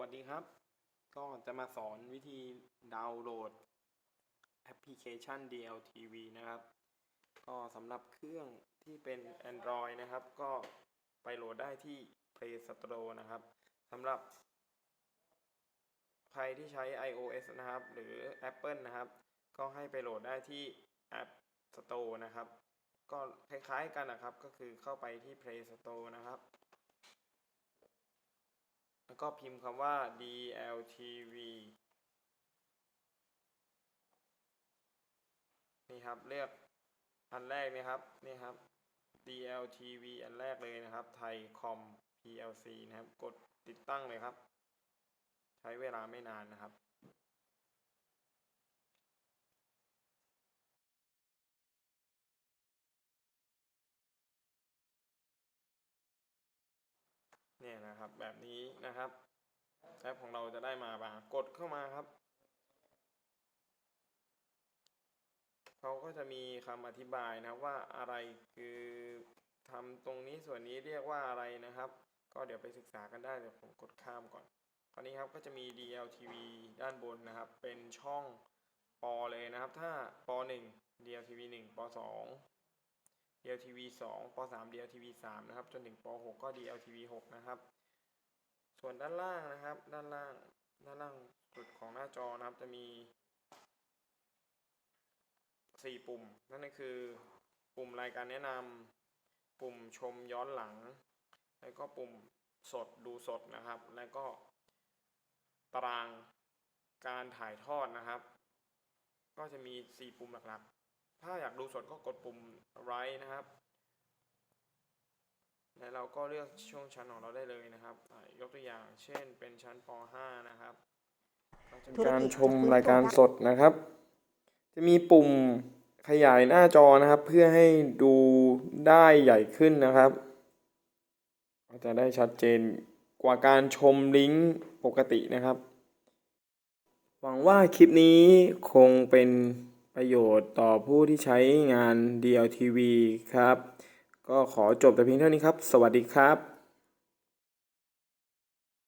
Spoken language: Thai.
วัสดีครับ ก็จะมาสอนวิธีดาวน์โหลดแอปพลิเคชัน DLTV นะครับ ก็สำหรับเครื่องที่เป็น Android นะครับ ก็ไปโหลดได้ที่ Play Store นะครับสำหรับ ใครที่ใช้ iOS นะครับ หรือ Apple นะครับ ก็ให้ไปโหลดได้ที่ App Store นะครับ ก็คล้ายๆกันนะครับ ก็คือเข้าไปที่ Play Store นะครับ ก็พิมพ์คำว่า DLTV นี่ครับเลือกอันแรกนี่ครับนี่ครับ DLTV อันแรกเลยนะครับ ไทยคอม PLC นะครับ กดติดตั้งเลยครับ ใช้เวลาไม่นานนะครับ เนี่ยนะครับแบบนี้นะครับแอปของเราจะได้มาบากดเข้ามาครับเขาก็จะมีคำอธิบายนะครับว่าอะไรคือทำตรงนี้ส่วนนี้เรียกว่าอะไรนะครับ ก็เดี๋ยวไปศึกษากันได้เดี๋ยวผมกดข้ามก่อนคราวนี้ครับก็จะมี DLTV ด้านบนนะครับ เป็นช่องปอเลยนะครับ ถ้าป 1 DLTV 1ป 2 DLTV 2ป3 DLTV 3นะครับ จนถึงป6ก็ DLTV 6นะครับ ส่วนด้านล่างนะครับ ด้านล่าง ด้านล่างสุดของหน้าจอนะครับ จะมี 4 ปุ่ม นั่นก็คือ ปุ่มรายการแนะนำ ปุ่มชมย้อนหลัง แล้วก็ปุ่มสดดูสดนะครับ แล้วก็ตารางการถ่ายทอดนะครับ ก็จะมี 4 ปุ่มหลักๆ ถ้าอยากดูสดก็กดปุ่ม right นะครับ แล้วเราก็เลือกช่วงชั้นของเราได้เลยนะครับ ยกตัวอย่างเช่นเป็นชั้นป .5 นะครับก็จะมีการชมรายการสดนะครับ จะมีปุ่มขยายหน้าจอนะครับ เพื่อให้ดูได้ใหญ่ขึ้นนะครับก็จะได้ชัดเจนกว่าการชมลิงก์ปกตินะครับ หวังว่าคลิปนี้คงเป็น ประโยชน์ต่อผู้ที่ใช้งาน DLTV ครับ ก็ขอจบแต่เพียงเท่านี้ครับ สวัสดีครับ